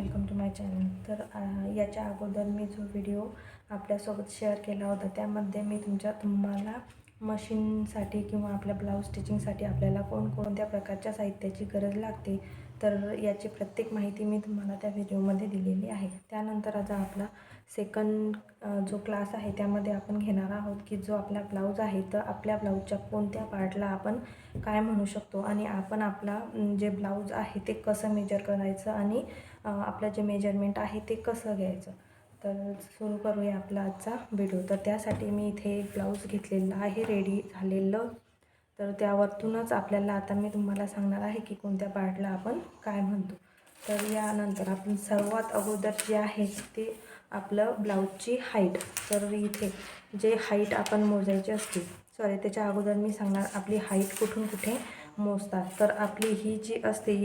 Welcome to my channel. तर याच्या अगोदर मी जो व्हिडिओ आपल्यासोबत शेअर केला होता त्यामध्ये मी तुमच्या तुम्हाला मशीनसाठी किंवा आपल्या ब्लाऊज स्टिचिंगसाठी आपल्याला कोणकोणत्या प्रकारच्या साहित्याची गरज लागते तर याची प्रत्येक माहिती मी तुम्हाला त्या व्हिडिओमध्ये दिलेली आहे. त्यानंतर आता आपला सेकंड जो क्लास आहे त्यामध्ये आपण घेणार आहोत की जो आपला ब्लाऊज आहे तर आपल्या ब्लाऊजच्या कोणत्या पार्टला आपण काय म्हणू शकतो आणि आपण आपला जे ब्लाऊज आहे ते कसं मेजर करायचं आणि आपलं जे मेजरमेंट आहे ते कसं घ्यायचं. तर सुरू करूया आपला आजचा व्हिडिओ तर त्यासाठी मी इथे एक ब्लाऊज घेतलेला आहे रेडी झालेलं. तर त्यावरतूनच आपल्याला आता मी तुम्हाला सांगणार आहे की कोणत्या पार्टला आपण काय म्हणतो. तर यानंतर आपण सर्वात अगोदर जे आहे ते आपलं ब्लाऊजची हाईट. तर इथे जे हाईट आपण मोजायची असते सॉरी त्याच्या अगोदर मी सांगणार आपली हाईट कुठून कुठे मोजतात. तर आपली ही जी असते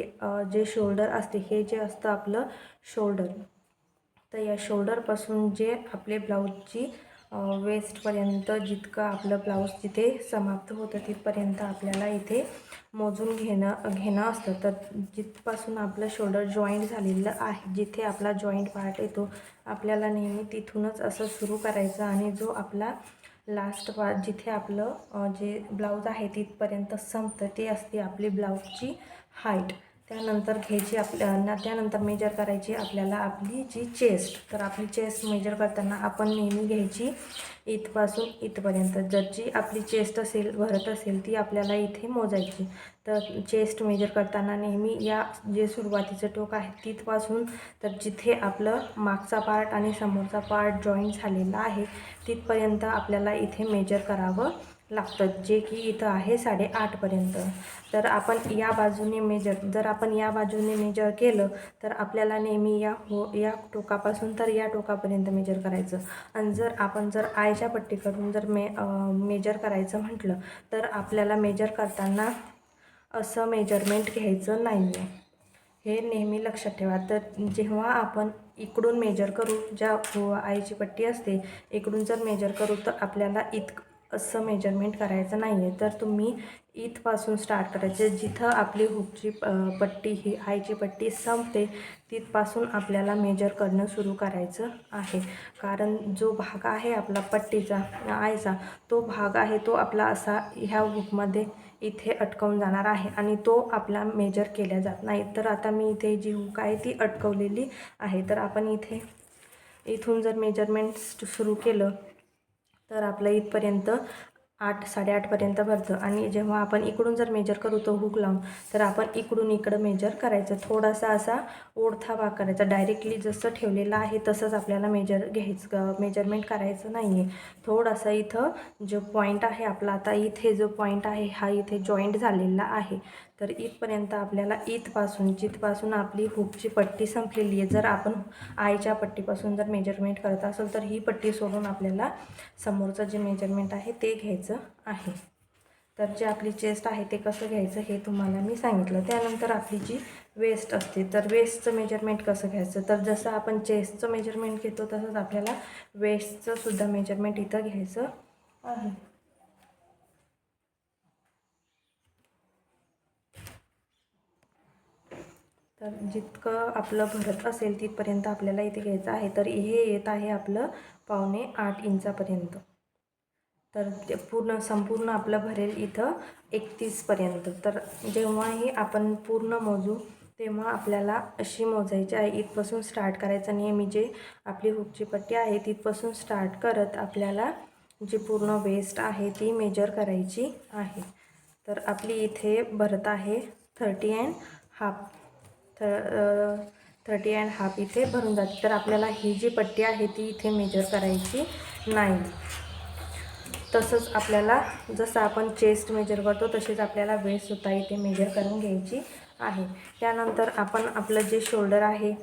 जे शोल्डर असते हे जे असतं आपलं शोल्डर. तर या शोल्डरपासून जे आपले ब्लाऊजची वेस्टपर्यंत जितकं आपलं ब्लाऊज तिथे समाप्त होतं तिथपर्यंत आपल्याला इथे मोजून घेणं घेणं असतं. तर जिथपासून आपलं शोल्डर जॉईंट झालेलं आहे जिथे आपला जॉईंट पार्ट येतो आपल्याला नेहमी तिथूनच असं सुरू करायचं आणि जो आपला लास्ट पार्ट जिथे आपलं जे ब्लाऊज आहे तिथपर्यंत संपतं ते असते आपली ब्लाऊजची हाईट त्यानंतर घ्यायची आपल्या त्यानंतर मेजर करायची आपल्याला आपली जी चेस्ट तर आपली चेस्ट मेजर करताना आपण नेहमी घ्यायची इथपासून इथपर्यंत. जर जी आपली चेस्ट असेल भरत असेल ती आपल्याला इथे मोजायची. तर चेस्ट मेजर करताना नेहमी या जे सुरुवातीचं टोक आहे तिथपासून तर जिथे आपलं मागचा पार्ट आणि समोरचा पार्ट जॉईन झालेला आहे तिथपर्यंत आपल्याला इथे मेजर करावं लागतं जे की इथं आहे साडेआठपर्यंत तर आपण या बाजूने मेजर जर आपण या बाजूने मेजर केलं तर आपल्याला नेहमी या हो या टोकापासून तर या टोकापर्यंत मेजर करायचं. आणि जर आपण जर आयच्या पट्टीकडून जर मे मेजर करायचं म्हटलं तर आपल्याला मेजर करताना असं मेजरमेंट घ्यायचं नाही आहे हे नेहमी लक्षात ठेवा. तर जेव्हा आपण इकडून मेजर करू ज्या हो आईची पट्टी असते इकडून जर मेजर करू तर आपल्याला इत असं मेजरमेंट करायचं नाही आहे तर तुम्ही इथपासून स्टार्ट करायचं. जिथं आपली हुकची पट्टी ही आईची पट्टी संपते तिथपासून आपल्याला मेजर करणं सुरू करायचं आहे. कारण जो भाग आहे आपला पट्टीचा आईचा तो भाग आहे तो आपला असा ह्या हुकमध्ये इथे अटकवून जाणार आहे आणि तो आपला मेजर केला जात नाही. तर आता मी इथे जी हुक आहे ती अटकवलेली आहे. तर आपण इथे इथून जर मेजरमेंट सुरू केलं तर आपलं इथपर्यंत आठ साडेआठपर्यंत भरतं. आणि जेव्हा आपण इकडून जर मेजर करू तो हुक लावून तर आपण इकडून इकडं मेजर करायचं. थोडासा असा ओढथा भाग करायचा डायरेक्टली जसं ठेवलेलं आहे तसंच आपल्याला मेजर घ्यायचं मेजरमेंट करायचं नाही आहे थोडासा इथं जो पॉईंट आहे आपला आता इथे जो पॉईंट आहे हा इथे जॉईंट झालेला आहे. तर इथपर्यंत आपल्याला इथपासून जिथपासून आपली हुकची पट्टी संपलेली आहे जर आपण आईच्या पट्टीपासून जर मेजरमेंट करत असेल तर ही पट्टी सोडून आपल्याला समोरचं जे मेजरमेंट आहे ते घ्यायचं आहे. तर जे आपली चेस्ट आहे ते कसं घ्यायचं हे तुम्हाला मी सांगितलं. त्यानंतर आपली जी वेस्ट असते तर वेस्टचं मेजरमेंट कसं घ्यायचं? तर जसं आपण चेस्टचं मेजरमेंट घेतो तसंच आपल्याला वेस्टचं सुद्धा मेजरमेंट इथं घ्यायचं आहे. तर जितकं आपलं भरत असेल तिथपर्यंत आपल्याला इथे घ्यायचं आहे तर हे येत आहे आपलं पावणे आठ इंचापर्यंत. तर ते पूर्ण संपूर्ण आपलं भरेल इथं एकतीसपर्यंत. तर जेव्हाही आपण पूर्ण मोजू तेव्हा आपल्याला अशी मोजायची आहे इथपासून स्टार्ट करायचं. नेहमी जे आपली हुकची पट्टी आहे तिथपासून स्टार्ट करत आपल्याला जी पूर्ण वेस्ट आहे ती मेजर करायची आहे. तर आपली इथे भरत आहे थर्टी अँड हाफ थ थर्टी अँड हाफ इथे भरून जाते. तर आपल्याला ही जी पट्टी आहे ती इथे मेजर करायची नाही. तसंच आपल्याला जसं आपण चेस्ट मेजर करतो तसेच आपल्याला वेस्टसुद्धा इथे मेजर करून घ्यायची आहे. त्यानंतर आपण आपलं जे शोल्डर आहे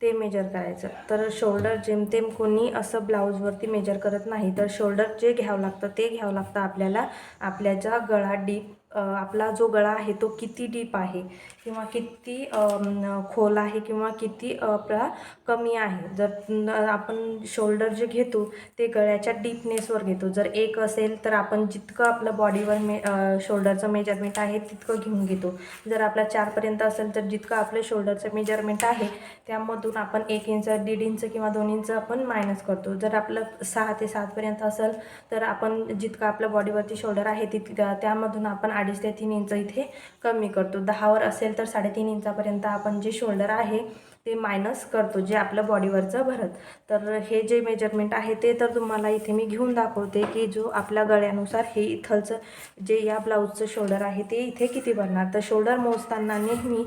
ते मेजर करायचं. तर शोल्डर जेमतेम कोणी असं ब्लाऊजवरती मेजर करत नाही. तर शोल्डर जे घ्यावं लागतं ते घ्यावं लागतं आपल्याला. आपल्या ज्या गळा डीप आपला जो गळा आहे तो किती डीप आहे किंवा किती खोल आहे किंवा किती आपला कमी आहे. जर आपण शोल्डर जे घेतो ते गळ्याच्या डीपनेसवर घेतो. जर एक असेल तर आपण जितकं आपलं बॉडीवर मे शोल्डरचं मेजरमेंट आहे तितकं घेऊन घेतो. जर आपला चारपर्यंत असेल तर जितकं आपलं शोल्डरचं मेजरमेंट आहे त्यामधून आपण एक इंच दीड इंच किंवा दोन इंच आपण मायनस करतो. जर आपलं सहा ते सातपर्यंत असेल तर आपण जितकं आपलं बॉडीवरती शोल्डर आहे तित त्यामधून आपण अडीच ते तीन इंच इथे कमी करतो. दहावर असेल तर साडेतीन इंचापर्यंत आपण जे शोल्डर आहे ते मायनस करतो जे आपलं बॉडीवरचं भरत. तर हे जे मेजरमेंट आहे ते तर तुम्हाला इथे मी घेऊन दाखवते की जो आपल्या गळ्यानुसार हे इथलचं जे या ब्लाऊजचं शोल्डर आहे ते इथे किती भरणार. तर शोल्डर मोजताना नेहमी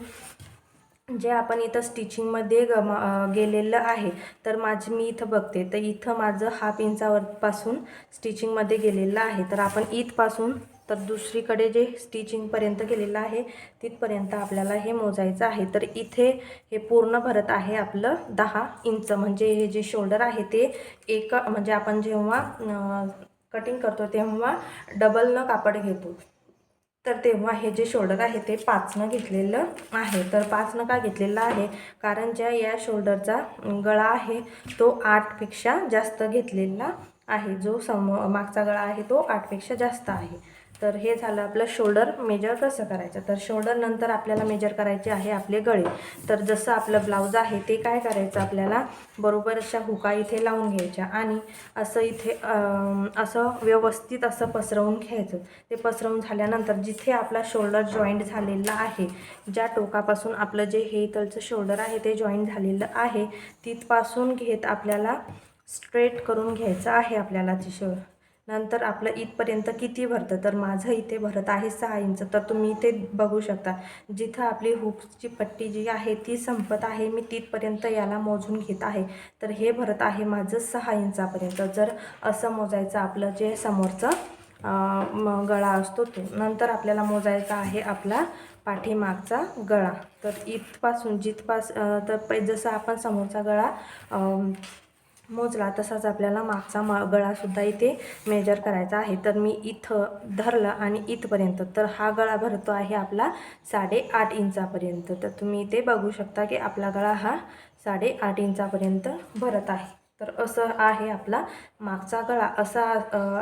जे आपण इथं स्टिचिंगमध्ये ग म- गेलेलं आहे तर माझी मी इथं बघते. तर इथं माझं हाफ इंचावरपासून स्टिचिंगमध्ये गेलेलं आहे. तर आपण इथपासून तर दुसरीकडे जे स्टिचिंगपर्यंत गेलेलं आहे तिथपर्यंत आपल्याला हे मोजायचं आहे. तर इथे हे पूर्ण भरत आहे आपलं दहा इंच. म्हणजे हे जे शोल्डर आहे ते एक म्हणजे आपण जेव्हा कटिंग करतो तेव्हा डबलनं कापड घेतो. तर तेव्हा हे जे शोल्डर आहे ते पाचनं घेतलेलं आहे. तर पाचनं का घेतलेलं आहे? कारण ज्या या शोल्डरचा गळा आहे तो आठपेक्षा जास्त घेतलेला आहे. जो सम मागचा गळा आहे तो आठपेक्षा जास्त आहे. तर हे झालं आपलं शोल्डर मेजर कसं करायचं? तर शोल्डर नंतर आपल्याला मेजर करायचे आहे आपले गळे. तर जसं आपलं ब्लाऊज आहे ते काय करायचं आपल्याला? बरोबर अशा हुका इथे लावून घ्यायच्या आणि असं इथे असं व्यवस्थित असं पसरवून घ्यायचं. ते पसरवून झाल्यानंतर जिथे आपला शोल्डर जॉईंट झालेला आहे ज्या टोकापासून आपलं जे हे इथलचं शोल्डर आहे ते जॉईंट झालेलं आहे तिथपासून घेत आपल्याला स्ट्रेट करून घ्यायचं आहे आपल्याला ती शो नंतर आपलं इथपर्यंत किती भरतं? तर माझं इथे भरत आहे सहा इंच. तर तुम्ही इथे बघू शकता. जिथं आपली हुक्सची पट्टी जी आहे ती संपत आहे. मी तिथपर्यंत याला मोजून घेत आहे. तर हे भरत आहे माझं सहा इंचापर्यंत. जर असं मोजायचं आपलं जे समोरचं गळा असतो तो. नंतर आपल्याला मोजायचा आहे आपला पाठीमागचा गळा. तर इथपासून जिथपास तर पै जसं आपण समोरचा गळा मोजला तसाच आपल्याला मागचा मा गळासुद्धा इथे मेजर करायचा आहे. तर मी इथं धरलं आणि इथपर्यंत. तर हा गळा भरतो आहे आपला साडेआठ इंचापर्यंत. तर तुम्ही इथे बघू शकता की आपला गळा हा साडेआठ इंचापर्यंत भरत आहे. तर असं आहे आपला मागचा गळा. असा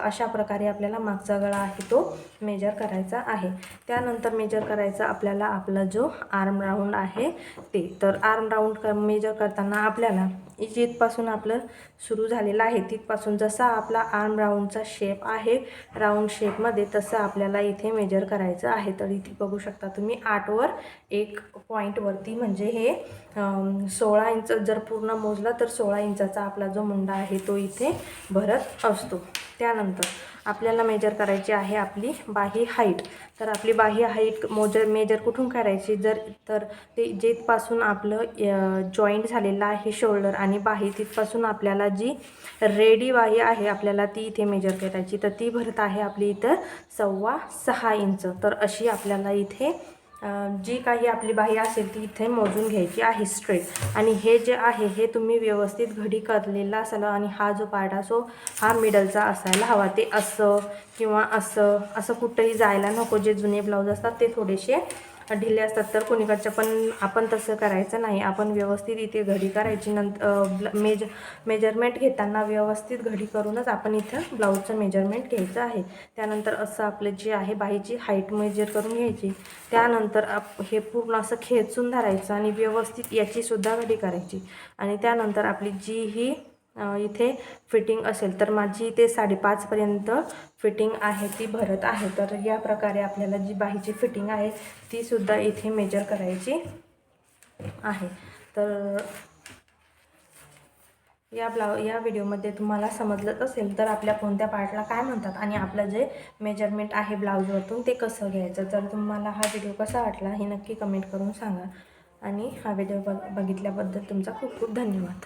अशा प्रकारे आपल्याला मागचा गळा आहे तो मेजर करायचा आहे. त्यानंतर मेजर करायचा आपल्याला आपला जो आर्म राऊंड आहे ते. तर आर्म राऊंड क मेजर करताना आपल्याला जिथपासून आपलं सुरू झालेलं आहे. तिथपासून जसा आपला आर्म राऊंडचा शेप आहे राऊंड शेपमध्ये तसं आपल्याला इथे मेजर करायचं आहे. तर इथे बघू शकता तुम्ही आठवर एक पॉईंटवरती म्हणजे हे सोळा इंच जर पूर्ण मोजलं तर सोळा इंचाचा आपला जो मुंडा आहे तो इथे भरत असतो. त्यानंतर आपल्याला मेजर करायची आहे आपली बाही हाईट तर आपली बाही हाईट मोजर मेजर कुठून करायची? जर तर ते जिथपासून आपलं जॉईंट झालेलं आहे शोल्डर आणि बाही तिथपासून आपल्याला जी रेडी बाही आहे आपल्याला ती इथे मेजर करायची. तर ती भरत आहे आपली इथं सव्वा सहा इंच. तर अशी आपल्याला इथे जी काही आपली बाही असेल ती इथे मोजून घ्यायची आहे स्ट्रेट आणि हे जे आहे हे तुम्ही व्यवस्थित घडी करलेला असाल आणि हा जो पार्ट असो हा मिडलचा असायला हवा. ते असं किंवा असं असं कुठंही जायला नको. जे जुने ब्लाऊज असतात ते थोडेसे ढिले असतात तर कुणीकडच्या पण आपण तसं करायचं नाही. आपण व्यवस्थित इथे घडी करायची. नंतर मेज मेजरमेंट घेताना व्यवस्थित घडी करूनच आपण इथं ब्लाऊजचं मेजरमेंट घ्यायचं आहे. त्यानंतर असं आपलं जे आहे बाहीची हाईट मेजर करून घ्यायची. त्यानंतर आप हे पूर्ण असं खेचून धरायचं आणि व्यवस्थित याचीसुद्धा घडी करायची. आणि त्यानंतर आपली जी ही इथे फिटिंग असेल तर माझी इथे साडेपाचपर्यंत फिटिंग आहे ती भरत आहे. तर या प्रकारे आपल्याला जी बाहीची फिटिंग आहे तीसुद्धा इथे मेजर करायची आहे. तर या ब्लाउ या व्हिडिओमध्ये तुम्हाला समजलंच असेल तर आपल्या कोणत्या पार्टला काय म्हणतात आणि आपलं जे मेजरमेंट आहे ब्लाऊजवरतून ते कसं घ्यायचं. तर तुम्हाला हा व्हिडिओ कसा वाटला हे नक्की कमेंट करून सांगा. आणि हा व्हिडिओ बघ बघितल्याबद्दल तुमचा खूप खूप धन्यवाद.